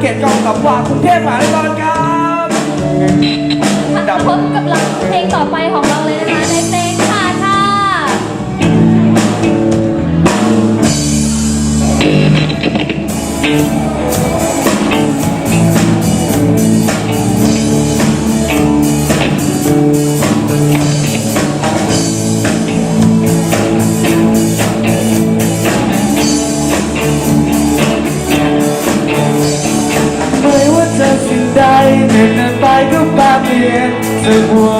เกตกองกับว่ากรุงเทพมหานครครับ พบกับเรเพลงต่อไปของเรา avec moi.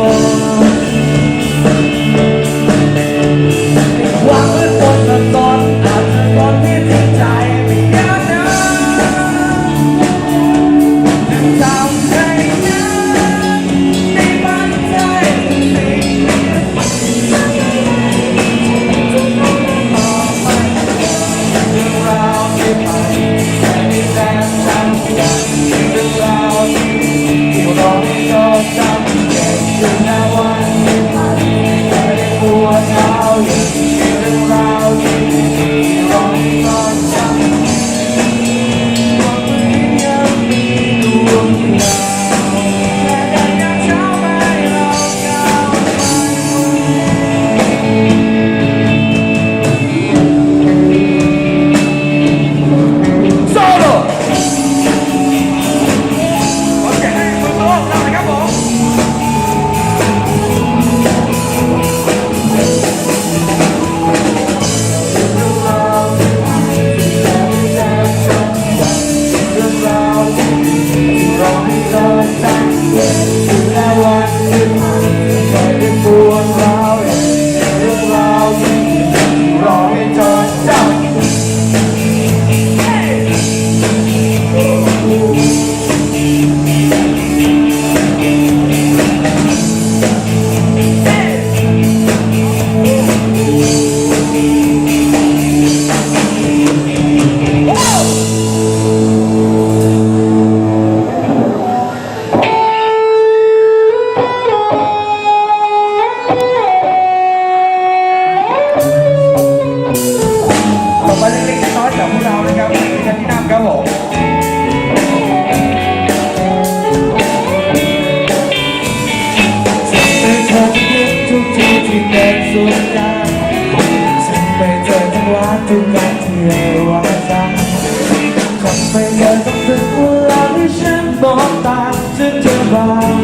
ต้องถึงเวลาที่ฉันมองตาจะเจอบา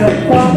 阳光